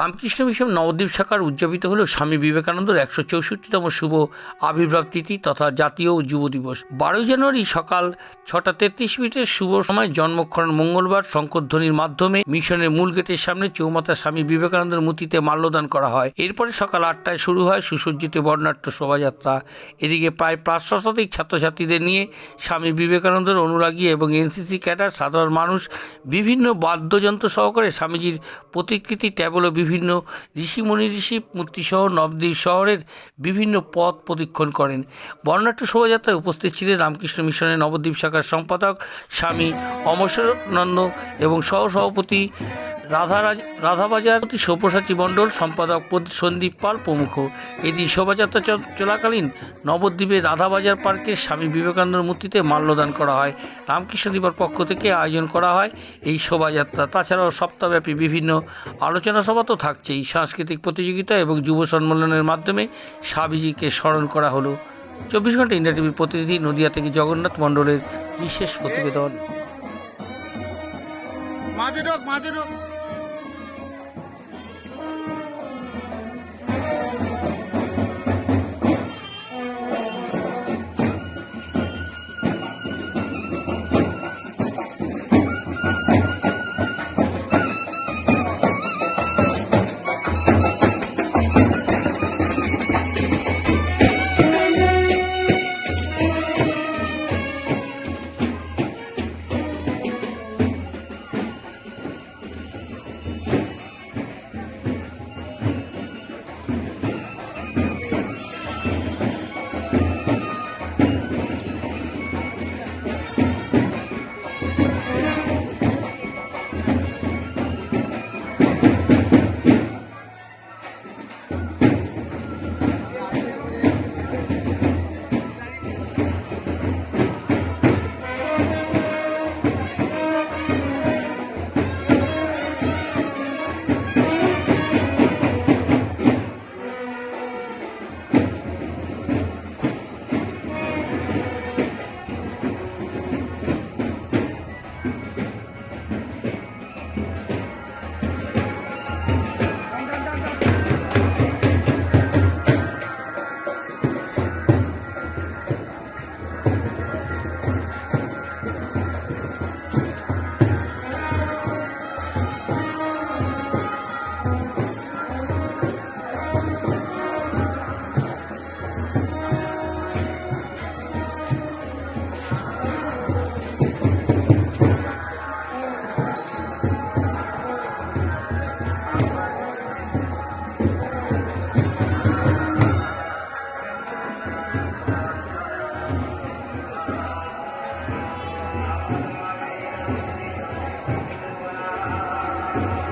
Ramakrishna mission Nabadwip শাখার উদযাপিত হল স্বামী বিবেকানন্দর একশো চৌষট্টিতম শুভ আবির্ভাব তিথি তথা জাতীয় যুব দিবস। বারোই জানুয়ারি সকাল ছটা তেত্রিশ মিনিটের শুভ সময় জন্মক্ষরণ মঙ্গলবার শঙ্করধ্বনির মাধ্যমে মিশনের মূল গেটের সামনে চৌমাতা স্বামী বিবেকানন্দের মূর্তিতে মাল্যদান করা হয়। এরপরে সকাল আটটায় শুরু হয় সুসজ্জিত বর্ণাঢ্য শোভাযাত্রা। এদিকে প্রায় পাঁচ শতাধিক ছাত্রছাত্রীদের নিয়ে স্বামী বিবেকানন্দের অনুরাগী এবং এনসিসি ক্যাডার, সাধারণ মানুষ, বিভিন্ন বাদ্যযন্ত্র সহকারে স্বামীজির প্রতিকৃতি ট্যাবল ও বিভিন্ন ঋষিমণি ঋষি মূর্তিসহ নবদ্বীপ শহরের বিভিন্ন পথ প্রদক্ষিণ করেন। বর্ণাঢ্য শোভাযাত্রায় উপস্থিত ছিলেন রামকৃষ্ণ মিশনের নবদ্বীপ শাখার সম্পাদক স্বামী অমসরানন্দ এবং সহসভাপতি রাধারাজ, রাধাবাজার সব্যসাচী মণ্ডল, সম্পাদক সন্দীপ পাল প্রমুখ। এদিন শোভাযাত্রা চলাকালীন নবদ্বীপের রাধাবাজার পার্কে স্বামী বিবেকানন্দের মূর্তিতে মাল্যদান করা হয়। রামকৃষ্ণ দিবার পক্ষ থেকে আয়োজন করা হয় এই শোভাযাত্রা। তাছাড়াও সপ্তাহব্যাপী বিভিন্ন আলোচনা সভা তো থাকছেই। সাংস্কৃতিক প্রতিযোগিতা এবং যুব সম্মেলনের মাধ্যমে স্বামীজিকে স্মরণ করা হলো। চব্বিশ ঘণ্টা ইন্ডিয়া টিভির প্রতিনিধি নদিয়া থেকে জগন্নাথ মণ্ডলের বিশেষ প্রতিবেদন। মাঝে ঢোক মাঝে ঢোক।